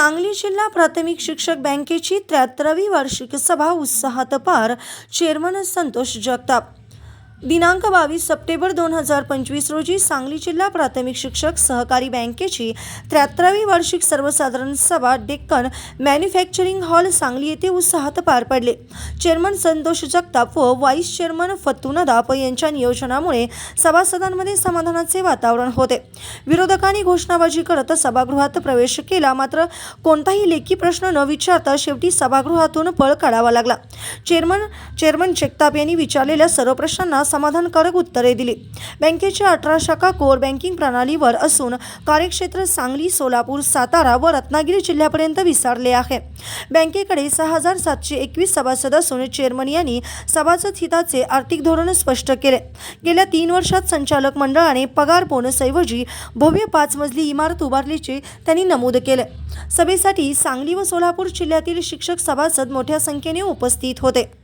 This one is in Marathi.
सांगली जिल्हा प्राथमिक शिक्षक बँकेची त्र्याहत्तरावी वार्षिक सभा उत्साहात पार. चेअरमन संतोष जगताप. दिनांक बावीस सप्टेंबर दोन हजार पंचवीस रोजी सांगली जिल्हा प्राथमिक शिक्षक सहकारी बँकेची त्र्याहत्तरावी वार्षिक सर्वसाधारण सभा डेक्कन मॅन्युफॅक्चरिंग हॉल सांगली येथे उत्साहात पार पडले. चेअरमन संतोष जगताप व व्हाईस चेअरमन फतुनदाप यांच्या नियोजनामुळे सभासदांमध्ये समाधानाचे वातावरण होते. विरोधकांनी घोषणाबाजी करत सभागृहात प्रवेश केला मात्र कोणताही लेखी प्रश्न न विचारता शेवटी सभागृहातून पळ काढावा लागला. चेअरमन चेअरमन जगताप यांनी विचारलेल्या सर्व प्रश्नांना समाधानकारक उत्तरे दिली. बँकेच्या अठरा शाखा कोर बँकिंग प्रणालीवर असून कार्यक्षेत्र सांगली सोलापूर सातारा व रत्नागिरी जिल्ह्यापर्यंत विस्तारले आहे. बँकेकडे सहा हजार सातशे एकवीस सभासद असून चेअरमन यांनी सभासद हिताचे आर्थिक धोरण स्पष्ट केले. गेल्या तीन वर्षात संचालक मंडळाने पगार बोनसऐवजी भव्य पाच मजली इमारत उभारल्याचे त्यांनी नमूद केले. सभेसाठी सांगली व सोलापूर जिल्ह्यातील शिक्षक सभासद मोठ्या संख्येने उपस्थित होते.